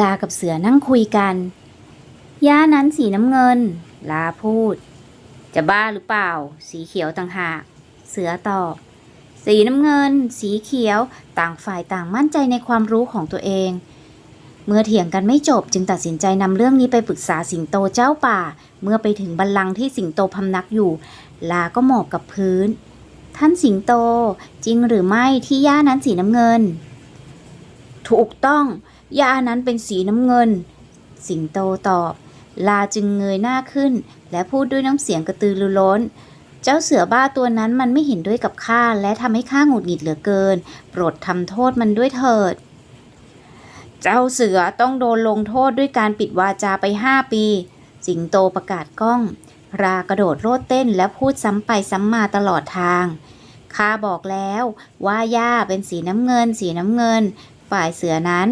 ลากับเสือนั่งคุยกันย่านั้นสีน้ำเงิน ลาพูด จะบ้าหรือเปล่า สีเขียวต่างหาก เสือตอบ สีน้ำเงิน สีเขียวต่างฝ่ายต่างมั่นใจในความรู้ของตัวเอง เมื่อเถียงกันไม่จบจึงตัดสินใจนำเรื่องนี้ไปปรึกษาสิงโตเจ้าป่า เมื่อไปถึงบัลลังก์ที่สิงโตพำนักอยู่ ลาก็หมอบกับพื้น ท่านสิงโตจริงหรือไม่ที่ย่านั้นสีน้ำเงิน ถูกต้อง ย่านั้นเป็นสีน้ำเงิน สิงโตตอบ ลาจึงเงยหน้าขึ้น และพูดด้วยน้ำเสียงกระตือรือร้น เจ้าเสือบ้าตัวนั้นมันไม่เห็นด้วยกับข้าและทำให้ข้าหงุดหงิดเหลือเกิน โปรดทำโทษมันด้วยเถิด เจ้าเสือต้องโดนลงโทษด้วยการปิดวาจาไปห้าปี สิงโตประกาศก้อง รากระโดดโลดเต้นและพูดซ้ำไปซ้ำมาตลอดทางข้าบอกแล้วว่าย่าเป็นสีน้ำเงิน สีน้ำเงิน ฝ่ายเสือนั้น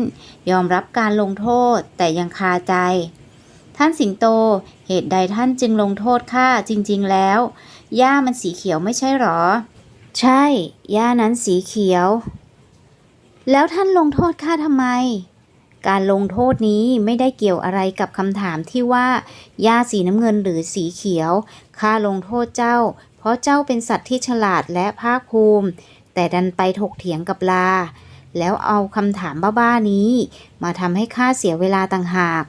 ยอมรับการลงโทษแต่ยังคาใจ ท่านสิงโตเหตุใดท่านจึงลงโทษข้าจริง ๆ แล้วย่ามันสีเขียวไม่ใช่หรอ ใช่ย่านั้นสีเขียว แล้วท่านลงโทษข้าทำไม การลงโทษนี้ไม่ได้เกี่ยวอะไรกับคำถามที่ว่าย่าสีน้ำเงินหรือสีเขียวข้าลงโทษเจ้า เพราะเจ้าเป็นสัตว์ที่ฉลาดและภาคภูมิ แต่ดันไปถกเถียงกับลา แล้วเอาคำถามบ้าๆนี้ มาทำให้ข้าเสียเวลาต่างหาก